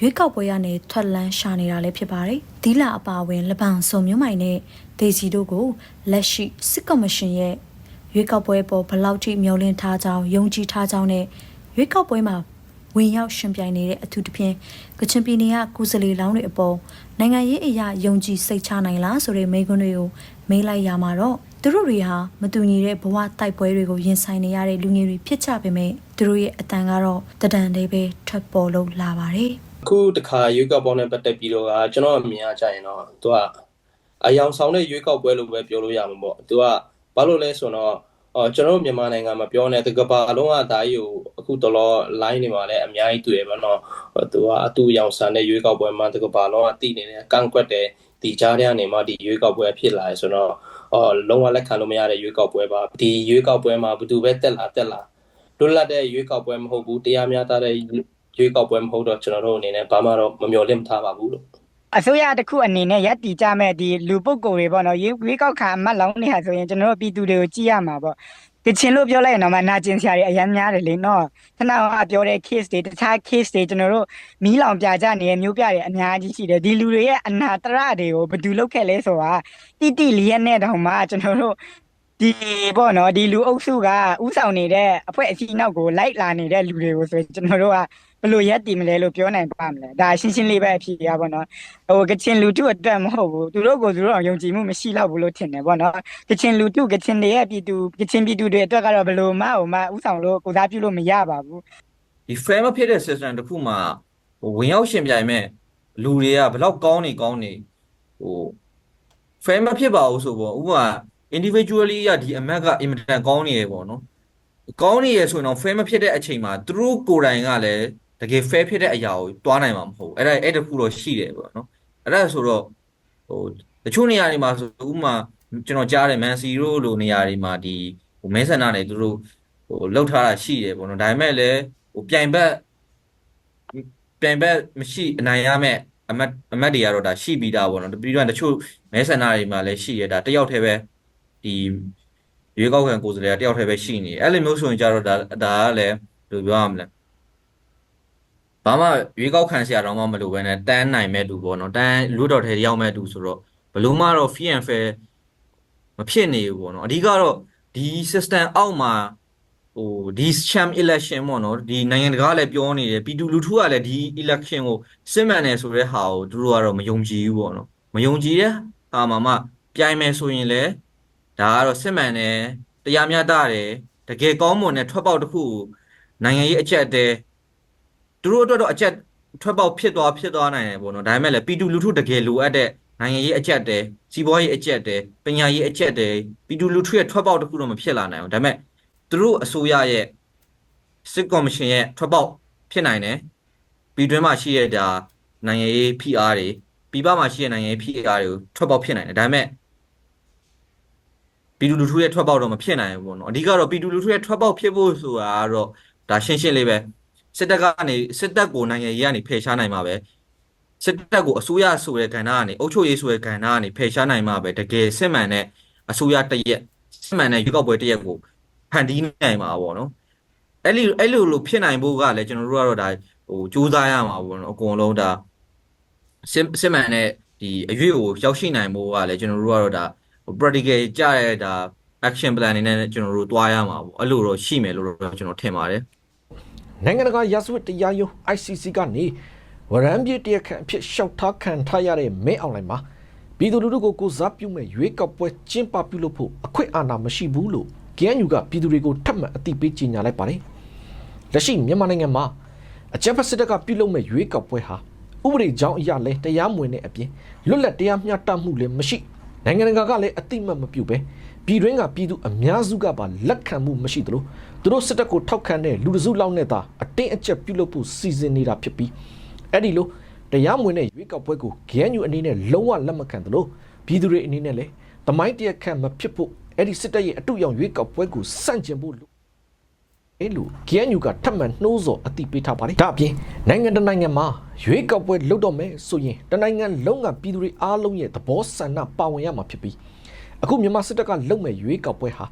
ရွေးကောက်ပွဲရနေထွက်လန်းရှာနေတာလည်းဖြစ်ပါတယ်။ဒီလာအပါအဝင်လပန်စုံမျိုးမိုင်နဲ့ဒေစီတို့ကိုလက်ရှိစစ်ကော်မရှင်ရဲ့ရွေးကောက်ပွဲပေါ်ဘယ်လောက်ထိမျှော်လင့်ထားကြောင်းယုံကြည်ထားကြောင်းနဲ့ရွေးကောက်ပွဲမှာဝင်ရောက်ရှင်ပြိုင်နေတဲ့အထူးသဖြင့်ကချင်ပြည်နယ်ကကုစလီလောင်းတွေအပေါ်နိုင်ငံရေးအရာယုံကြည်စိတ်ချနိုင်လားဆိုတဲ့မေးခွန်းတွေကို မေးလိုက်ရမှာတော့သူတို့တွေဟာမတူညီတဲ့ဘဝတိုက်ပွဲတွေကိုရင်ဆိုင်နေရတဲ့လူငယ်တွေဖြစ်ကြပေမဲ့သူတို့ရဲ့အတန်ကတော့တဒံလေးပဲထွက်ပေါ်လို့လာပါတယ်အခုတခါရွေးကောက်ပွဲနဲ့ပတ်သက်ပြီးတော့ကကျွန်တော်အမြင်အကြရင်တော့သူကအယောင်ဆောင်တဲ့ရွေးကောက်ပွဲလို့ပဲပြောလို့ရမှာပေါ့သူကဘာလို့လဲဆိုတော့အော်ကျွန်တော်တို့မြန်မာနိုင်ငံမှာပြောနေတဲ့ကဘာလုံးကဒါကြီးကိုအခုတော်တော် line နေမှာလည်းအများကြီးတွေ့ရပါတော့သူကအတူရောင်ဆန်တဲ့ရွေးကောက်ပွဲမှာတကဘာလုံးကတည်နေတယ်ကန့်ကွက်တယ် ဒီကြားထဲကနေမှဒီရွေးကောက်ပွဲဖြစ်လာရဆိုတော့အော်လုံးဝလက်ခံလို့မရတဲ့ရွေးကောက်ပွဲပါဒီရွေးကောက်ပွဲမှာဘယ်သူပဲတက်လာတက်လာလွတ်လပ်တဲ့ရွေးကောက်ပွဲမဟုတ်ဘူးတရားမျှတတဲ့ရွေးကောက်ပွဲမဟုတ်တော့ကျွန်တော်တို့အနေနဲ့ဘာမှတော့မမျှော်လင့်မထားပါဘူးလို့အစိုးရတစ်ခုအနေနဲ့ရပ်တည်ကြမဲ့ဒီလူပုဂ္ဂိုလ်တွေပေါ့နော်ရွေးရွေးကောက်ခံအမတ်လောင်းနေဟာဆိုရင်ကျွန်တော်တို့ပြည်သူတွေကိုကြည့်ရမှာပေါ့ ကချင်လို့ပြောလိုက်ရင်တော့မနာကျင်စရာတွေအများများတယ်လေနော်ခဏကပြောတဲ့ case တွေတခြား case တွေကျွန်တော်တို့မီးလောင်ပြကြနေတဲ့မျိုးပြတွေအများကြီးရှိတယ်ဒီလူတွေရဲ့အနာတရတွေကိုဘယ်သူလုပ်ခဲ့လဲဆိုတာတိတိလျက်နဲ့တောင်မှကျွန်တော်တို့ဒီပေါ့နော်ဒီလူအုပ်စုကဥဆောင်နေတဲ့အဖွဲ့အစည်းနောက်ကိုလိုက်လာနေတဲ့လူတွေကိုဆိုရင်ကျွန်တော်တို့က ဘယ်လိုရက်တည်မလဲလို့ပြောနိုင်ပါမလဲဒါရှင်းရှင်းလေးပဲအဖြစ်ရပါတော့ဟိုကချင်လူထုအတွက်မဟုတ်ဘူးသူတို့ကိုသူတို့အောင်ယုံကြည်မှုမရှိတော့ဘူးလို့ထင်တယ်ပေါ့နော်ကချင်လူထုကချင်တွေရဲ့ပြည်သူကချင်ပြည်သူတွေအတွက်ကတော့ဘယ်လိုမှဟိုမှဥဆောင်လို့ကိုစားပြုလို့မရပါဘူးဒီ fair မဖြစ်တဲ့ system တစ်ခုမှာဟိုဝင်ရောက်ရှင်ပြိုင်မဲ့လူတွေကဘယ်လောက်ကောင်းနေကောင်းနေဟို fair မဖြစ်ပါဘူးဆိုပေါ့ဥပမာ individually ရဒီအမတ်ကအင်မတန်ကောင်းနေရပေါ့နော်ကောင်းနေရဆိုရင်တော့ fair မဖြစ်တဲ့အချိန်မှာသူတို့ကိုယ်တိုင်ကလည်း တကယ် fair ဖြစ်တဲ့အရာကိုတွားနိုင်မှာမဟုတ်ဘူးအဲ့ဒါအဲ့တခုတော့ရှိတယ်ပေါ့နော်အဲ့ဒါဆိုတော့ဟိုတချို့နေရာတွေမှာဆိုဥပမာကျွန်တော်ကြားတယ်မန်စီရိုလိုနေရာတွေမှာဒီဟိုမဲဆန္ဒနဲ့သူတို့ဟိုလောက်ထားတာရှိတယ်ပေါ့နော်ဒါပေမဲ့လည်းဟိုပြိုင်ဘက်ပြိုင်ဘက်မရှိအနိုင်ရမဲ့အမတ်အမတ်တွေကတော့ဒါရှိပြီးသားပေါ့နော်ပြီးတော့တချို့မဲဆန္ဒတွေမှာလည်းရှိရဒါတယောက်တည်းပဲဒီရွေးကောက်ခံကိုယ်စားလှယ်ကတယောက်တည်းပဲရှိနေတယ်အဲ့လိုမျိုးဆိုရင်ကြတော့ဒါဒါကလည်းဘယ်လိုပြောရမလဲ ဘာမှရွေးကောက်ခံစရာတော့မှမလိုဘဲနဲ့တန်းနိုင်မဲ့လူပေါ့နော်တန်းလူတော်ထဲရောက်မဲ့လူဆိုတော့ဘယ်လို့မှတော့ free and fair မဖြစ်နေဘူးပေါ့နော်အဓိကတော့ဒီ system အောက်မှာဟိုဒီ sham election ပေါ့နော်ဒီနိုင်ငံတကာကလည်းပြောနေတယ်ပြည်သူလူထုကလည်းဒီ election ကိုစစ်မှန်တယ်ဆိုတဲ့ဟာကိုသူတို့ကတော့မယုံကြည်ဘူးပေါ့နော်မယုံကြည်တဲ့ဟာမှာမှပြိုင်မယ်ဆိုရင်လည်းဒါကတော့စစ်မှန်တယ်တရားမျှတတယ်တကယ်ကောင်းမွန်တဲ့ထွက်ပေါက်တစ်ခုကိုနိုင်ငံရေးအချက်အသေး သူတို့အတွက်တော့အချက်ထွက်ပေါက်ဖြစ်သွားဖြစ်သွားနိုင်တယ်ပေါ့နော်ဒါပေမဲ့လည်းပြည်သူလူထုတကယ်လိုအပ်တဲ့နိုင်ငံရေးအချက်အသေးစီးပွားရေးအချက်အသေးပညာရေးအချက်အသေးပြည်သူလူထုရဲ့ထွက်ပေါက်တစ်ခုတော့မဖြစ်လာနိုင်ဘူးဒါပေမဲ့သူတို့အစိုးရရဲ့စစ်ကော်မရှင်ရဲ့ထွက်ပေါက်ဖြစ်နိုင်တယ်ပြည်တွင်းမှာရှိရတဲ့ဒါနိုင်ငံရေး PR တွေပြည်ပမှာရှိတဲ့နိုင်ငံရေး PR တွေကိုထွက်ပေါက်ဖြစ်နိုင်တယ်ဒါပေမဲ့ပြည်သူလူထုရဲ့ထွက်ပေါက်တော့မဖြစ်နိုင်ဘူးပေါ့နော်အဓိကတော့ပြည်သူလူထုရဲ့ထွက်ပေါက်ဖြစ်ဖို့ဆိုတာကတော့ဒါရှင်းရှင်းလေးပဲ စစ်တပ်ကနေစစ်တပ်ကိုနိုင်ငံရေးကနေဖယ်ရှားနိုင်မှာပဲစစ်တပ်ကိုအစိုးရဆိုတဲ့ကဏ္ဍကနေအုပ်ချုပ်ရေးဆိုတဲ့ကဏ္ဍကနေဖယ်ရှားနိုင်မှာပဲတကယ်စစ်မှန်တဲ့အစိုးရတစ်ရက်စစ်မှန်တဲ့ရွေးကောက်ပွဲတစ်ရက်ကိုဖန်တီးနိုင်မှာပေါ့နော်အဲ့လိုအဲ့လိုလိုဖြစ်နိုင်ဖို့ကလည်းကျွန်တော်တို့ကတော့ဒါဟိုစူးစမ်းရမှာပေါ့နော်အကုန်လုံးဒါစစ်စစ်မှန်တဲ့ဒီအရွေ့ကိုရောက်ရှိနိုင်ဖို့ကလည်းကျွန်တော်တို့ကတော့ဒါဟို practical ကြတဲ့ဒါ action plan အနေနဲ့ကျွန်တော်တို့တွားရမှာပေါ့အဲ့လိုတော့ရှိမယ်လို့တော့ကျွန်တော်ထင်ပါတယ် နိုင်ငံတကာရာဇဝတ်တရားရုံး ICC ကနေဝရမ်းပြေတရားခံအဖြစ်ရှောက်ထားခံထားရတဲ့မင်းအွန်လိုင်းမှာပြည်သူလူထုကိုကိုစားပြုမဲ့ရွေးကောက်ပွဲကျင်းပပြုလုပ်ဖို့အခွင့်အာဏာမရှိဘူးလို့ KNU ကပြည်သူတွေကိုထပ်မံအသိပေးကြေညာလိုက်ပါတယ်။လက်ရှိမြန်မာနိုင်ငံမှာအကြမ်းဖက်စစ်တပ်ကပြုလုပ်မဲ့ရွေးကောက်ပွဲဟာဥပဒေကြောင်းအရလဲတရားမဝင်တဲ့အပြင်လွတ်လပ်တရားမျှတမှုလည်းမရှိနိုင်ငံတကာကလည်းအတိမတ်မပြုပဲပြည်တွင်းကပြည်သူအများစုကပါလက်ခံမှုမရှိသလို သူတို့စစ်တပ်ကိုထောက်ခံတဲ့လူတစုလောက်နဲ့သာအတင်းအကျပ်ပြုလုပ်ဖို့စီစဉ်နေတာဖြစ်ပြီးအဲ့ဒီလိုတရားမဝင်တဲ့ရွေးကောက်ပွဲကို GNU အနေနဲ့လုံးဝလက်မခံသလိုပြည်သူတွေအနေနဲ့လည်းတမိုင်းတရက်ခံမဖြစ်ဖို့အဲ့ဒီစစ်တပ်ရဲ့အတုရောင်ရွေးကောက်ပွဲကိုစန့်ကျင်ဖို့လိုအဲ့လို KNU ကထပ်မံနှိုးဆော်အတိပေးထားပါတယ်။ဒါအပြင်နိုင်ငံတကာနိုင်ငံမှာရွေးကောက်ပွဲလုပ်တော့မယ်ဆိုရင်တနိုင်ငံလုံးကပြည်သူတွေအားလုံးရဲ့သဘောဆန္ဒပါဝင်ရမှာဖြစ်ပြီး အခုမြန်မာစစ်တပ်ကလုပ်မဲ့ရွေးကောက်ပွဲဟာ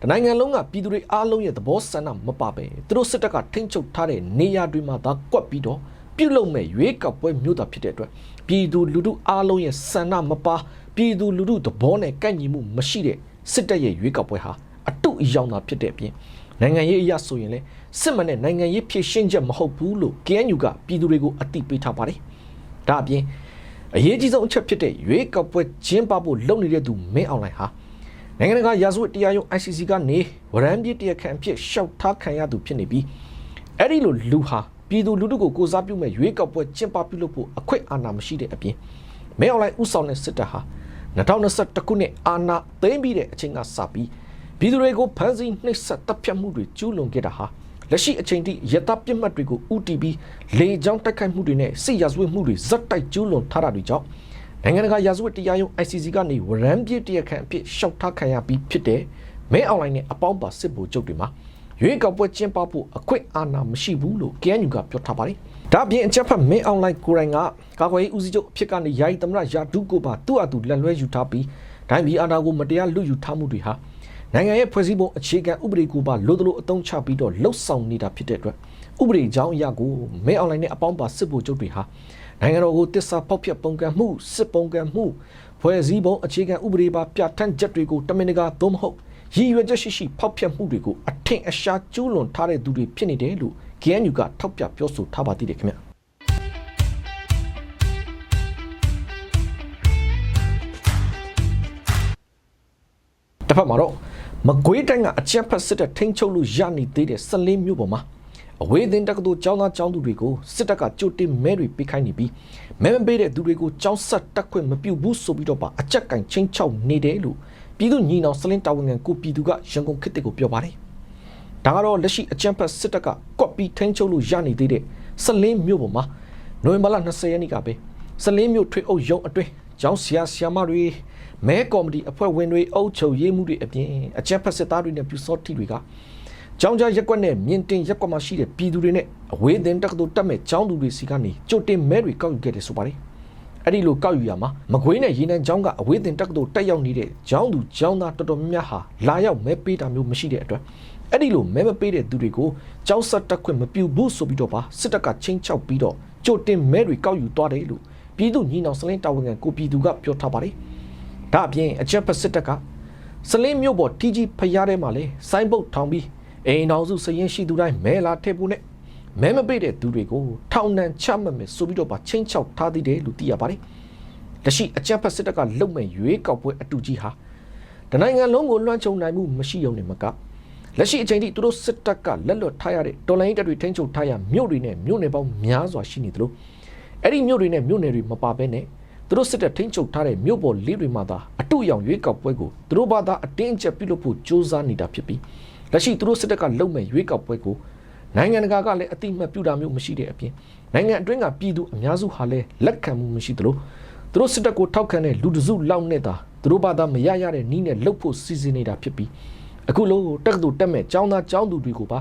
တနိုင်ငံလုံးကပြည်သူတွေအားလုံးရဲ့သဘောဆန္ဒမပါပဲသူတို့စစ်တပ်ကထိန်းချုပ်ထားတဲ့နေရာတွေမှာသာကွက်ပြီးတော့ပြုတ်လုံမဲ့ရွေးကောက်ပွဲမျိုးတာဖြစ်တဲ့အတွက်ပြည်သူလူထုအားလုံးရဲ့ဆန္ဒမပါပြည်သူလူထုသဘောနဲ့ကန့်ညီမှုမရှိတဲ့စစ်တပ်ရဲ့ရွေးကောက်ပွဲဟာအတုအယောင်သာဖြစ်တဲ့အပြင်နိုင်ငံရေးအရဆိုရင်လည်းစစ်မှန်တဲ့နိုင်ငံရေးဖြည့်ရှင်းချက်မဟုတ်ဘူးလို့ KNU ကပြည်သူတွေကိုအသိပေးထားပါတယ်။ဒါအပြင် အရေးကြီးဆုံးအချက်ဖြစ်တဲ့ရွေးကောက်ပွဲကျင်းပဖို့လုပ်နေတဲ့သူမင်းအောင်လှိုင်ဟာနိုင်ငံတကာရာဇဝတ်တရားရုံး ICC ကနေဝရမ်းပြေးတရားခံအဖြစ်ရှောက်ထားခံရသူဖြစ်နေပြီးအဲ့ဒီလိုလူဟာပြည်သူလူထုကိုကိုစားပြုမဲ့ရွေးကောက်ပွဲကျင်းပပြုလုပ်ဖို့အခွင့်အာဏာမရှိတဲ့အပြင်မင်းအောင်လှိုင်ဥဆောင်တဲ့စစ်တပ်ဟာ2021ခုနှစ်အာဏာသိမ်းပြီးတဲ့အချိန်ကစပြီးပြည်သူတွေကိုဖမ်းဆီးနှိပ်စက်တပ်ဖြတ်မှုတွေကျူးလွန်ခဲ့တာဟာ လက်ရှိအချိန်ထိရတပြစ်မှတ်တွေကိုဥတီပြီးလေကြောင်းတိုက်ခိုက်မှုတွေနဲ့စစ်ရာဇဝတ်မှုတွေဇက်တိုက်ကျူးလွန်ထားတာတွေကြောင့်နိုင်ငံတကာရာဇဝတ်တရားရုံး ICC ကနေဝရမ်းပြေးတရားခံအဖြစ်ရှောက်ထားခံရပြီးဖြစ်တဲ့မဲအွန်လိုင်းနဲ့အပေါင်းပါစစ်ဗိုလ်ချုပ်တွေမှာရွေးကောက်ပွဲကျင်းပဖို့အခွင့်အာဏာမရှိဘူးလို့ KNU ကပြောထားပါတယ်။ဒါ့အပြင်အချက်ဖက်မဲအွန်လိုင်းကိုယ်တိုင်ကကာကွယ်ရေးဦးစီးချုပ်အဖြစ်ကနေယာယီသမရယာဒုကိုပါသူ့အတူလက်လွဲယူထားပြီးဒိုင်းဘီအာဏာကိုမတရားလွတ်ယူထားမှုတွေဟာ နိုင်ငံရဲ့ဖွဲ့စည်းပုံအခြေခံဥပဒေကိုပါလိုသလိုအသုံးချပြီးတော့လှုပ်ဆောင်နေတာဖြစ်တဲ့အတွက်ဥပဒေကြောင်းအရာကိုမဲအွန်လိုင်းနဲ့အပေါင်းပါစစ်ဗိုလ်ချုပ်တွေဟာနိုင်ငံတော်ကိုတစ္ဆာဖောက်ဖျက်ပုံကံမှုစစ်ပုံကံမှုဖွဲ့စည်းပုံအခြေခံဥပဒေပါပြဋ္ဌာန်းချက်တွေကိုတမင်တကာသို့မဟုတ်ရည်ရွယ်ချက်ရှိရှိဖောက်ဖျက်မှုတွေကိုအထင်အရှားကျူးလွန်ထားတဲ့သူတွေဖြစ်နေတယ်လို့ KNU ကထောက်ပြပြောဆိုထားပါသေးတယ်ခင်ဗျာတစ်ဖက်မှာတော့ မကွေးတိုင်းကအချက်ဖက်စစ်တပ်ထိန်းချုပ်လို့ရနေသေးတဲ့၁၄မြို့ပေါ်မှာအဝေးသင်တက္ကသိုလ်ကျောင်းသားကျောင်းသူတွေကိုစစ်တပ်ကကြိုတင်မဲတွေပေးခိုင်းနေပြီးမဲမပေးတဲ့သူတွေကိုကျောင်းဆက်တက်ခွင့်မပြုဘူးဆိုပြီးတော့ပါအကြက်ကင်ချင်းချောက်နေတယ်လို့ပြည်သူညီနောင်စလင်းတာဝန်ခံကိုပြည်သူကရန်ကုန်ခေတ်တစ်ကိုပြောပါတယ်။ဒါကတော့လက်ရှိအကြံဖက်စစ်တပ်ကကွက်ပြီးထိန်းချုပ်လို့ရနေသေးတဲ့၁၄မြို့ပေါ်မှာနိုဝင်ဘာလ20ရက်နေ့ကပဲ၁၄မြို့ထွေအုပ်ရုံးအတွင်းကျောင်းဆရာဆရာမတွေ မဲကော်မတီအဖွဲ့ဝင်တွေအုပ်ချုပ်ရေးမှုတွေအပြင်အကြံဖက်စစ်သားတွေနဲ့ပြူစောတိတွေကကျောင်းကြားရက်ကွက်နဲ့မြင့်တင်ရက်ကွက်မှာရှိတဲ့ပြည်သူတွေနဲ့အဝေးသင်တက္ကသိုလ်တက်မဲ့ကျောင်းသူတွေစီကနေကြိုတင်မဲတွေကောက်ယူခဲ့တယ်ဆိုပါတယ်။အဲ့ဒီလိုကောက်ယူရမှာမကွေးနဲ့ရေနံကျောင်းကအဝေးသင်တက္ကသိုလ်တက်ရောက်နေတဲ့ကျောင်းသူကျောင်းသားတော်တော်များများဟာလာရောက်မဲပေးတာမျိုးမရှိတဲ့အတွက်အဲ့ဒီလိုမဲမပေးတဲ့သူတွေကိုကျောင်းဆက်တက်ခွင့်မပြုဘူးဆိုပြီးတော့ပါစစ်တပ်ကချင်းချောက်ပြီးတော့ကြိုတင်မဲတွေကောက်ယူသွားတယ်လို့ပြည်သူညီနောင်စလင်းတာဝန်ခံကိုပြည်သူကပြောထားပါတယ်။ ဒါအပြင်အချက်ဖက်စစ်တပ်ကစလင်းမြို့ပေါ် TG ဖျားထဲမှာလဲစိုင်းပုတ်ထောင်ပြီးအိမ်တော်စုစရင်ရှိသူတိုင်းမဲလာထည့်ဖို့နဲ့မဲမပိတဲ့သူတွေကိုထောင်နှံချမှတ်မယ်ဆိုပြီးတော့ပါချင်းချောက်ထားသေးတယ်လို့သိရပါတယ်လက်ရှိအကြံဖက်စစ်တပ်ကလုံမဲ့ရွေးကောက်ပွဲအတူကြီးဟာတနိုင်ငံလုံးကိုလွှမ်းခြုံနိုင်မှုမရှိုံနဲ့မကလက်ရှိအချိန်ထိသူတို့စစ်တပ်ကလက်လွတ်ထားရတဲ့တော်လိုင်းတပ်တွေထိန်းချုပ်ထားရမြို့တွေနဲ့မြို့နယ်ပေါင်းများစွာရှိနေသလိုအဲ့ဒီမြို့တွေနဲ့မြို့နယ်တွေမပါဘဲနဲ့ သူတို့စစ်တပ်ထိန်းချုပ်ထားတဲ့မြို့ပေါ်လေးတွေမှာသာအတူရောင်ရွေးကောက်ပွဲကိုသူတို့ဘာသာအတင်းအကျပ်ပြုလုပ်ဖို့ကြိုးစားနေတာဖြစ်ပြီးလက်ရှိသူတို့စစ်တပ်ကလုံမဲ့ရွေးကောက်ပွဲကိုနိုင်ငံတကာကလည်းအတိအမှတ်ပြုတာမျိုးမရှိတဲ့အပြင်နိုင်ငံအတွင်းကပြည်သူအများစုဟာလည်းလက်ခံမှုမရှိသလိုသူတို့စစ်တပ်ကိုထောက်ခံတဲ့လူတစုလောက်နဲ့သာသူတို့ဘာသာမရရတဲ့နီးနဲ့လှုပ်ဖို့စီစဉ်နေတာဖြစ်ပြီးအခုလို့တက္ကသိုလ်တက်မဲ့ចောင်းသားចောင်းသူတွေကိုပါ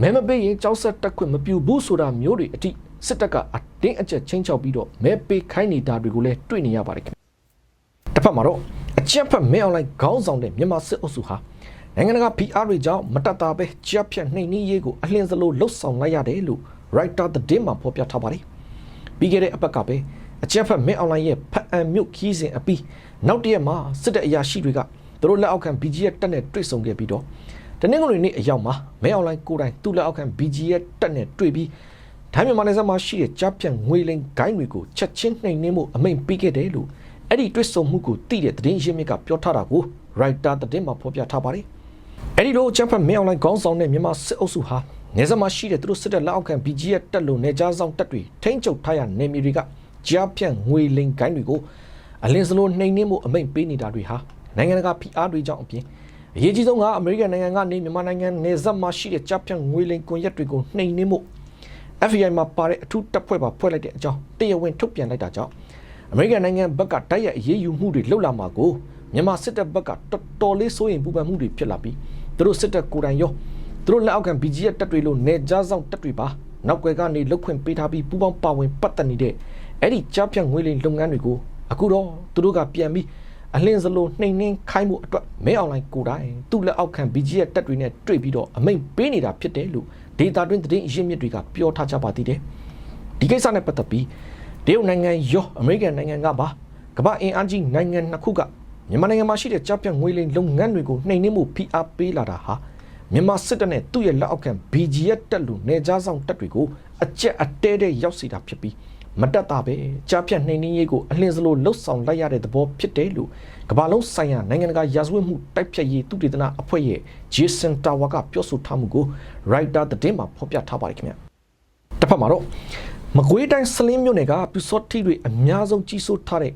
မဲမပေးရင်ကျောင်းဆက်တက်ခွင့်မပြုဘူးဆိုတာမျိုးတွေအထိစစ်တပ်ကအ တင်းအကျပ်ချင်းချောက်ပြီးတော့မဲပေးခိုင်းနေတာတွေကိုလည်းတွေ့နေရပါတယ်ခင်ဗျတစ်ဖက်မှာတော့အကြက်ဖက်မဲအွန်လိုင်းခေါင်းဆောင်တဲ့မြန်မာစစ်အုပ်စုဟာနိုင်ငံတကာ PR တွေကြောင့်မတတ်တာပဲကြားဖြတ်နှိမ်နှင်းရေးကိုအလင်းစလိုလှုပ်ဆောင်လိုက်ရတယ်လို့ Writer သတင်းမှာဖော်ပြထားပါတယ်ပြီးခဲ့တဲ့အပတ်ကပဲအကြက်ဖက်မဲအွန်လိုင်းရဲ့ဖက်အံမြို့ခီးစဉ်အပြီးနောက်တစ်ရက်မှာစစ်တပ်အရာရှိတွေကသူတို့လက်အောက်ခံ BGF တက်နဲ့တွေ့ဆုံခဲ့ပြီးတော့တနင်္ဂနွေနေ့အရောက်မှာမဲအွန်လိုင်းကိုယ်တိုင်သူ့လက်အောက်ခံ BGF တက်နဲ့တွေ့ပြီး ထိုင်းမြန်မာနယ်စပ်မှာရှိတဲ့ကြားဖြတ်ငွေလိမ်ဂိုင်းတွေကိုချက်ချင်းနှိမ်နှင်းမှုအမိန့်ပေးခဲ့တယ်လို့အဲ့ဒီတွေ့ဆုံမှုကိုသိတဲ့သတင်းရင်းမြစ်ကပြောထားတာကို Writer သတင်းမှာဖော်ပြထားပါတယ်အဲ့ဒီလိုချမ်ဖတ်မဲအွန်လိုင်းခေါင်းဆောင်တဲ့မြန်မာစစ်အုပ်စုဟာနေစမှာရှိတဲ့သူတို့စစ်တပ်လက်အောက်ခံ BGF တက်လို့နေကြားဆောင်တက်တွေထိန်းချုပ်ထားရနေမြေတွေကကြားဖြတ်ငွေလိမ်ဂိုင်းတွေကိုအလင်းစလိုနှိမ်နှင်းမှုအမိန့်ပေးနေတာတွေဟာနိုင်ငံတကာ PR တွေကြောင့်အပြင်အရေးကြီးဆုံးကအမေရိကန်နိုင်ငံကနေမြန်မာနိုင်ငံနေဆက်မှာရှိတဲ့ကြားဖြတ်ငွေလိမ်ကွန်ရက်တွေကိုနှိမ်နှင်းမှု FBI မှာပါတဲ့အထူးတပ်ဖွဲ့ပါဖွဲ့လိုက်တဲ့အကြောင်းတရားဝင်ထုတ်ပြန်လိုက်တာကြောင့်အမေရိကန်နိုင်ငံဘက်ကတိုက်ရိုက်အရေးယူမှုတွေလှုပ်လာမှာကိုမြန်မာစစ်တပ်ဘက်ကတော်တော်လေးစိုးရိမ်ပူပန်မှုတွေဖြစ်လာပြီးသူတို့စစ်တပ်ကိုယ်တိုင်ရောသူတို့လက်အောက်ခံ BGF တပ်တွေလို့နေကြားဆောင်တပ်တွေပါနောက်ွယ်ကနေလုတ်ခွင့်ပေးထားပြီးပူပေါင်းပါဝင်ပတ်သက်နေတဲ့အဲ့ဒီကြားဖြတ်ငွေလိမ်လုပ်ငန်းတွေကိုအခုတော့သူတို့ကပြန်ပြီးအလင်းစလိုနှိမ်နှင်းခိုင်းမှုအတွက်မဲအွန်လိုင်းကိုယ်တိုင်သူ့လက်အောက်ခံ BGF တပ်တွေနဲ့တွေ့ပြီးတော့အမိန့်ပေးနေတာဖြစ်တယ်လို့ ဒေတာတွင်းသတင်းအရင်းမြစ်တွေကပြောထားကြပါသေးတယ်ဒီကိစ္စနဲ့ပတ်သက်ပြီးတရုတ်နိုင်ငံရောအမေရိကန်နိုင်ငံကပါကမ္ဘာအင်အားကြီးနိုင်ငံနှစ်ခုကမြန်မာနိုင်ငံမှာရှိတဲ့ကြားပြတ်ငွေလိမ်လုပ်ငန်းတွေကိုနှိမ်နင်းမှုဖိအားပေးလာတာဟာမြန်မာစစ်တပ်နဲ့သူ့ရဲ့လက်အောက်ခံ BGF တပ်လူနေကြားဆောင်တပ်တွေကိုအကြက်အတဲတဲ့ရောက်စီတာဖြစ်ပြီး မတက်တာပဲကြားပြတ်နှိမ်နင်းရေးကိုအလင်းစလိုလှုပ်ဆောင်လိုက်ရတဲ့သဘောဖြစ်တယ်လို့ကမ္ဘာလုံးဆိုင်ရာနိုင်ငံတကာရာဇဝတ်မှုတိုက်ဖြတ်ရေးသူတေသနအဖွဲ့ရဲ့ Jason Tower ကပြောဆိုထားမှုကို Writer သတင်းမှာဖော်ပြထားပါတယ်ခင်ဗျတစ်ဖက်မှာတော့မကွေးတိုင်းစလင်းမြို့နယ်ကပြူစောတိတွေအများဆုံးကြီးစိုးထားတဲ့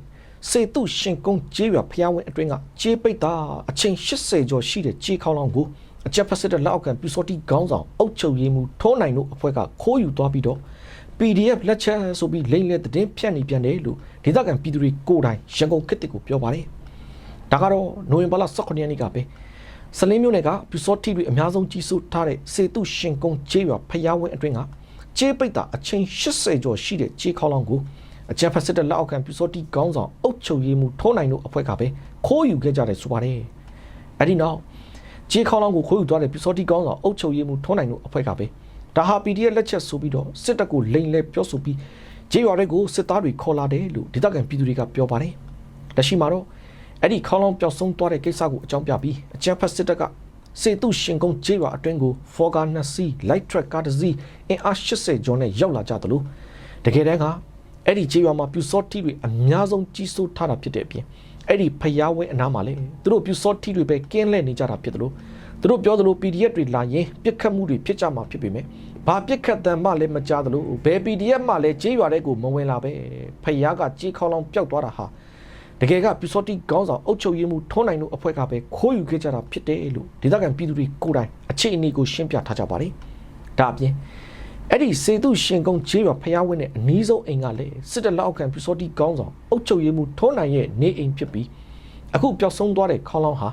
စေတုရှင်ကုန်းကျေးရွာဖျားဝင်းအတွင်းကကျေးပိတ်တာအချိန်80ကျော်ရှိတဲ့ကျေးခေါင်းလောင်းကိုအကြက်ဖက်စစ်တဲ့လက်အောက်ခံပြူစောတိခေါင်းဆောင်အုပ်ချုပ်ရေးမှူးထိုးနိုင်တို့အဖွဲ့ကခိုးယူသွားပြီးတော့ PDF လက်ချက်ဆိုပြီးလိမ့်လက်သတင်းဖြတ်နေပြန်တယ်လို့ဒေသခံပြည်သူတွေကိုယ်တိုင်ရန်ကုန်ခေတ်တစ်ကိုပြောပါတယ်ဒါကတော့နိုဝင်ဘာလ18ရက်နေ့ကပဲစလင်းမြို့နယ်ကပြူစောတိတွေအများဆုံးကြီးစိုးထားတဲ့စေတုရှင်ကုန်းကျေးရွာဖျားဝင်းအတွင်းကကျေးပိတ်တာအချိန်80ကျော်ရှိတဲ့ကျေးခေါင်းလောင်းကိုအကြံဖက်စစ်တဲ့လက်အောက်ခံပြူစောတိခေါင်းဆောင်အုပ်ချုပ်ရေးမှူးထိုးနိုင်တို့အဖွဲ့ကပဲခိုးယူခဲ့ကြတယ်ဆိုပါတယ်အဲ့ဒီနောက်ကျေးခေါင်းလောင်းကိုခိုးယူသွားတဲ့ပြူစောတိခေါင်းဆောင်အုပ်ချုပ်ရေးမှူးထိုးနိုင်တို့အဖွဲ့ကပဲ ဒါဟာ PDF လက်ချက်ဆိုပြီးတော့စစ်တပ်ကိုလိန်လဲပြောဆိုပြီးကျေးရွာတွေကိုစစ်သားတွေခေါ်လာတယ်လို့ဒေသခံပြည်သူတွေကပြောပါတယ်လက်ရှိမှာတော့အဲ့ဒီခေါင်းလောင်းပျောက်ဆုံးသွားတဲ့ကိစ္စကိုအကြောင်းပြပြီးအကြံဖက်စစ်တပ်ကစေတုရှင်ကုန်းကျေးရွာအတွင်းကိုဖော်ကာနှစ်စီး light truck ကားတစ်စီးအင်အား80ကျော်နဲ့ရောက်လာကြသလိုတကယ်တမ်းကအဲ့ဒီကျေးရွာမှာပြူစောတိတွေအများဆုံးကြီးစိုးထားတာဖြစ်တဲ့အပြင်အဲ့ဒီဖျားဝဲအနားမှာလေသူတို့ပြူစောတိတွေပဲကင်းလဲနေကြတာဖြစ်သလို သူတို့ပြောသလို PDF တွေလာရင်ပြစ်ခတ်မှုတွေဖြစ်ကြမှာဖြစ်ပေမဲ့ဘာပြစ်ခတ်တမ်းမှလည်းမကြားသလိုဘယ် PDF မှလည်းကြေးရွာတဲ့ကိုမဝင်လာပဲဖျားကကြေးခေါလောင်ပျောက်သွားတာဟာတကယ်ကပြူစောတိကောင်းဆောင်အုပ်ချုပ်ရေးမှုထုံးနိုင်တို့အဖွဲ့ကပဲခိုးယူခဲ့ကြတာဖြစ်တယ်လို့ဒေသခံပြည်သူတွေကိုယ်တိုင်အခြေအနေကိုရှင်းပြထားကြပါတယ်ဒါအပြင်အဲ့ဒီစေတုရှင်ကုန်းကျေးရွာဖျားဝင်းနဲ့အနီးဆုံးအိမ်ကလည်းစစ်တပ်လက်အောက်ခံပြူစောတိကောင်းဆောင်အုပ်ချုပ်ရေးမှုထုံးနိုင်ရဲ့နေအိမ်ဖြစ်ပြီးအခုပျောက်ဆုံးသွားတဲ့ခေါလောင်ဟာ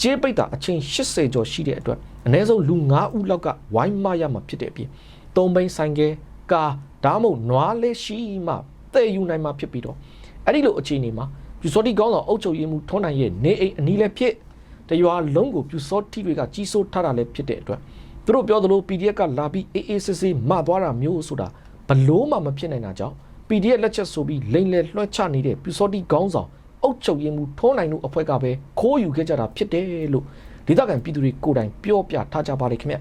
ကျေးပိတ်တာအချိန်80ကျော်ရှိတဲ့အတွက်အနည်းဆုံးလူ9ဦးလောက်ကဝိုင်းမရမှာဖြစ်တဲ့အပြင်သုံးဘိန်းဆိုင်ကဲကာဒါမှမဟုတ်နွားလေးရှိမှတည်ယူနိုင်မှာဖြစ်ပြီးတော့အဲ့ဒီလိုအခြေအနေမှာပြူစောတိကောင်းဆောင်အုပ်ချုပ်ရေးမှုထုံးနိုင်ရဲ့နေအိမ်အနီးလည်းဖြစ်တရွာလုံးကိုပြူစောတိတွေကကြီးစိုးထားတာလည်းဖြစ်တဲ့အတွက်သူတို့ပြောသလို PDF ကလာပြီးအေးအေးဆေးဆေးမသွားတာမျိုးဆိုတာဘလို့မှမဖြစ်နိုင်တာကြောင့် PDF လက်ချက်ဆိုပြီးလိန်လေလွှတ်ချနေတဲ့ပြူစောတိကောင်းဆောင် အုပ်ချုပ်ရေးမှုထုံးနိုင်တို့အဖွဲ့ကပဲခိုးယူခဲ့ကြတာဖြစ်တယ်လို့ဒေသခံပြည်သူတွေကိုယ်တိုင်ပြောပြထားကြပါတယ်ခင်ဗျ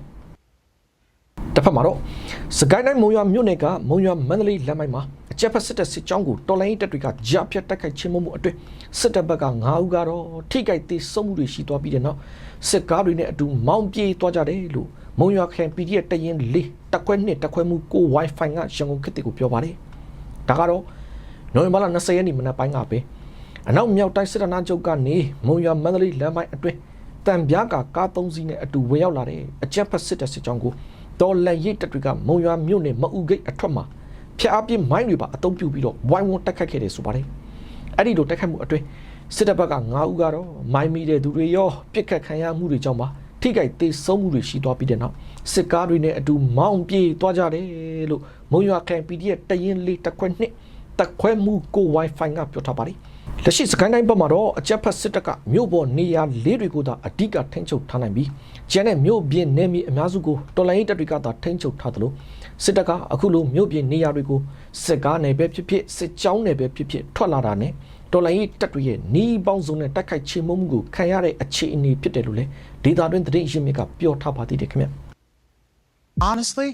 တစ်ဖက်မှာတော့စကိုင်းတိုင်းမုံရွာမြို့နယ်ကမုံရွာမန္တလေးလမ်းမိုက်မှာအကြက်ဖက်စစ်တပ်စစ်ကြောင်းကိုတော်လိုင်းတပ်တွေကကြားဖြတ်တိုက်ခိုက်ချင်းမှုအတွင်းစစ်တပ်ဘက်က9ဦးကတော့ထိခိုက်သေးဆုံးမှုတွေရှိသွားပြီးတဲ့နောက်စစ်ကားတွေနဲ့အတူမောင်းပြေးသွားကြတယ်လို့မုံရွာခရိုင် PDF တရင်လေးတက်ခွဲနှစ်တက်ခွဲမှုကို Wi-Fi ကရန်ကုန်ခေတ်ကိုပြောပါတယ်ဒါကတော့နိုဝင်ဘာလ20ရက်နေ့မနက်ပိုင်းကပဲ အနောက်မြောက်တိုင်းစစ်တပ်နာချုပ်ကနေမုံရွာမန္တလေးလမ်းမိုက်အတွင်းတံပြားကကား၃စီးနဲ့အတူဝင်ရောက်လာတဲ့အကြက်ဖက်စစ်တပ်စစ်ကြောင်းကိုတော်လန်ရိတ်တပ်တွေကမုံရွာမြို့နယ်မအူဂိတ်အထွက်မှာဖျက်အပြစ်မိုင်းတွေပါအုံပြုပြီးတော့ဝိုင်းဝန်းတိုက်ခတ်ခဲ့တယ်ဆိုပါတယ်အဲ့ဒီလိုတိုက်ခတ်မှုအတွင်းစစ်တပ်ဘက်က9ဦးကတော့မိုင်းမိတဲ့သူတွေရောပြစ်ခတ်ခံရမှုတွေကြောင့်ပါထိခိုက်သေးဆုံးမှုတွေရှိသွားပြီးတဲ့နောက်စစ်ကားတွေနဲ့အတူမောင်းပြေးသွားကြတယ်လို့မုံရွာခရိုင် PDF တရင်လေးတက်ခွဲနှစ်တက်ခွဲမှုကို Wi-Fi ကပြောထားပါတယ် လက်ရှိစကိုင်းတိုင်းဘက်မှာတော့အကြက်ဖက်စစ်တပ်ကမြို့ပေါ်နေရာလေးတွေကိုသာအဓိကထိန်းချုပ်ထားနိုင်ပြီးကျန်တဲ့မြို့ပြင်နေမီအများစုကိုတော်လိုင်းတပ်တွေကသာထိန်းချုပ်ထားသလိုစစ်တပ်ကအခုလိုမြို့ပြင်နေရာတွေကိုစစ်ကားနယ်ပဲဖြစ်ဖြစ်စစ်ကြောင်းနယ်ပဲဖြစ်ဖြစ်ထွက်လာတာနဲ့တော်လိုင်းတပ်တွေရဲ့နီးပေါင်းစုံနဲ့တိုက်ခိုက်ချေမှုမှုကိုခံရတဲ့အခြေအနေဖြစ်တယ်လို့လည်းဒေတာတွင်သတင်းရင်းမြစ်ကပြောထားပါသေးတယ်ခင်ဗျ Honestly,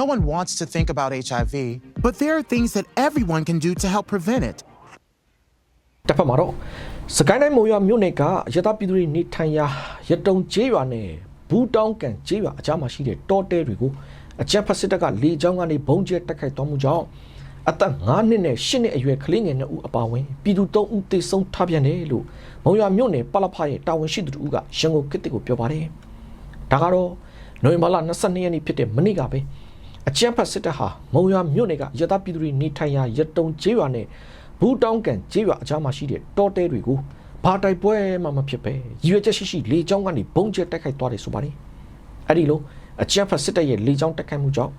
no one wants to think about HIV, but there are things that everyone can do to help prevent it. တစ်ဖက်မှာတော့စကိုင်းတိုင်းမုံရွာမြို့နယ်ကရတပြည်သူတွေနေထိုင်ရာရတုံကျေးရွာနဲ့ဘူးတောင်းကန်ကျေးရွာအကြားမှာရှိတဲ့တောတဲတွေကိုအကြက်ဖက်စစ်တပ်ကလေကြောင်းကနေဘုံကျဲတိုက်ခိုက်သွားမှုကြောင့်အသက်9နှစ်နဲ့10နှစ်အရွယ်ကလေးငယ်2ဦးအပါအဝင်ပြည်သူ3ဦးသေဆုံးထားပြန်တယ်လို့မုံရွာမြို့နယ်ပလဖရဲ့တာဝန်ရှိသူတို့ကရန်ကုန်ကစ်တစ်ကိုပြောပါတယ်။ဒါကတော့နိုဝင်ဘာလ22ရက်နေ့ဖြစ်တဲ့မနေ့ကပဲအကြက်ဖက်စစ်တပ်ဟာမုံရွာမြို့နယ်ကရတပြည်သူတွေနေထိုင်ရာရတုံကျေးရွာနဲ့ ဘူးတောင်းကန်ကျေးရွာအကြားမှာရှိတဲ့တောတဲတွေကိုဘာတိုက်ပွဲမှမဖြစ်ပဲရည်ရွယ်ချက်ရှိရှိလေကြောင်းကနေဘုံကျဲတိုက်ခိုက်သွားတယ်ဆိုပါတယ်။အဲ့ဒီလိုအကြက်ဖက်စစ်တပ်ရဲ့လေကြောင်းတိုက်ခိုက်မှုကြောင့်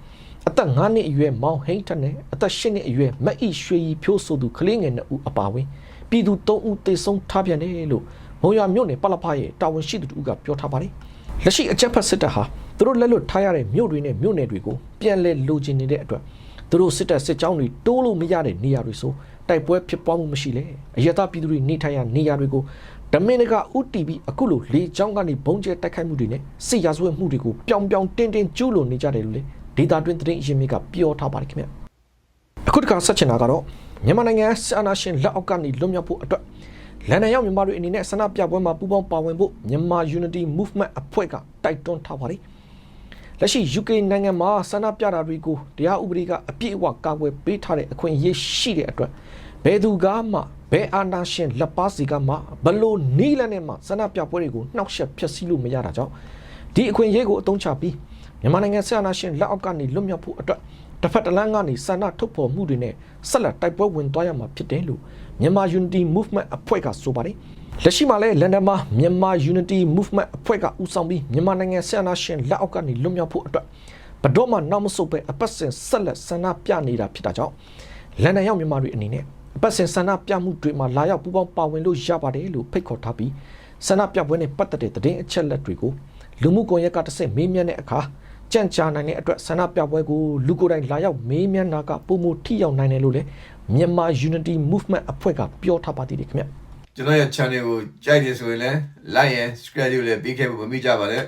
အသက်9နှစ်အရွယ်မောင်ဟိန်းထက်နဲ့အသက်10နှစ်အရွယ်မတ်ဤရွှေရီဖြိုးဆိုသူကလေးငယ်2ဦးအပါအဝင်ပြည်သူ3ဦးသေဆုံးထားပြန်တယ်လို့မုံရွာမြို့နယ်ပလဖရဲ့တာဝန်ရှိသူတို့ကပြောထားပါတယ်။လက်ရှိအကြက်ဖက်စစ်တပ်ဟာသူတို့လက်လွတ်ထားရတဲ့မြို့တွေနဲ့မြို့နယ်တွေကိုပြန်လည်လိုချင်နေတဲ့အတွက်သူတို့စစ်တပ်စစ်ကြောင်းတွေတိုးလို့မရတဲ့နေရာတွေဆို တိုက်ပွဲဖြစ်ပွားမှုမရှိလေအယက်သားပြည်သူတွေနေထိုင်ရာနေရာတွေကိုဒမင်နကဥတီပြီးအခုလိုလေကြောင်းကနေဘုံကျဲတိုက်ခိုက်မှုတွေနဲ့စစ်ရာဇဝတ်မှုတွေကိုပြောင်ပြောင်တင်းတင်းကျူးလွန်နေကြတယ်လို့လေဒေတာတွင်သတင်းအရင်းမြစ်ကပြောထားပါတယ်ခင်ဗျအခုတခါဆက်ချင်တာကတော့မြန်မာနိုင်ငံဆအာနာရှင်လက်အောက်ကနေလွတ်မြောက်ဖို့အတွက်လန်ဒန်ရောက်မြန်မာတွေအနေနဲ့ဆန္ဒပြပွဲမှာပူးပေါင်းပါဝင်ဖို့မြန်မာ Unity Movement အဖွဲ့ကတိုက်တွန်းထားပါတယ် လက်ရှိ UK နိုင်ငံမှာဆန္ဒပြတာတွေကိုတရားဥပဒေကအပြည့်အဝကာကွယ်ပေးထားတဲ့အခွင့်အရေးရှိတဲ့အတွက်ဘယ်သူကမှဘယ်အာဏာရှင်လက်ပါစီကမှဘလို့နီးလန်းနဲ့မှဆန္ဒပြပွဲတွေကိုနှောက်ယှက်ဖျက်ဆီးလို့မရတာကြောင့်ဒီအခွင့်အရေးကိုအသုံးချပြီးမြန်မာနိုင်ငံဆန္ဒရှင်လက်အောက်ကနေလွတ်မြောက်ဖို့အတွက်တစ်ဖက်တစ်လမ်းကနေဆန္ဒထုတ်ဖော်မှုတွေနဲ့ဆက်လက်တိုက်ပွဲဝင်သွားရမှာဖြစ်တယ်လို့မြန်မာ Unity Movement အဖွဲ့ကဆိုပါတယ် လက်ရှိမှာလဲလန်ဒန်မှာမြန်မာ Unity Movement အဖွဲ့ကဦးဆောင်ပြီးမြန်မာနိုင်ငံဆန္ဒရှင်လက်အောက်ကနေလွတ်မြောက်ဖို့အတွက်ဘတော်မှနောက်မဆုတ်ပဲအပတ်စဉ်ဆက်လက်ဆန္ဒပြနေတာဖြစ်တာကြောင့်လန်ဒန်ရောက်မြန်မာတွေအနေနဲ့အပတ်စဉ်ဆန္ဒပြမှုတွေမှာလာရောက်ပူးပေါင်းပါဝင်လို့ရပါတယ်လို့ဖိတ်ခေါ်ထားပြီးဆန္ဒပြပွဲနဲ့ပတ်သက်တဲ့သတင်းအချက်အလက်တွေကိုလူမှုကွန်ရက်ကတစ်ဆင့်မေးမြန်းတဲ့အခါကြံ့ကြာနိုင်တဲ့အတွက်ဆန္ဒပြပွဲကိုလူကိုယ်တိုင်လာရောက်မေးမြန်းတာကပုံမထိရောက်နိုင်တယ်လို့လည်းမြန်မာ Unity Movement အဖွဲ့ကပြောထားပါသေးတယ်ခင်ဗျ ကျွန်တော်ရဲ့ channel ကိုကြိုက်တယ်ဆိုရင်လည်း like ရယ် subscribe လုပ်လည်းပေးခဲ့ဖို့မမိကြပါနဲ့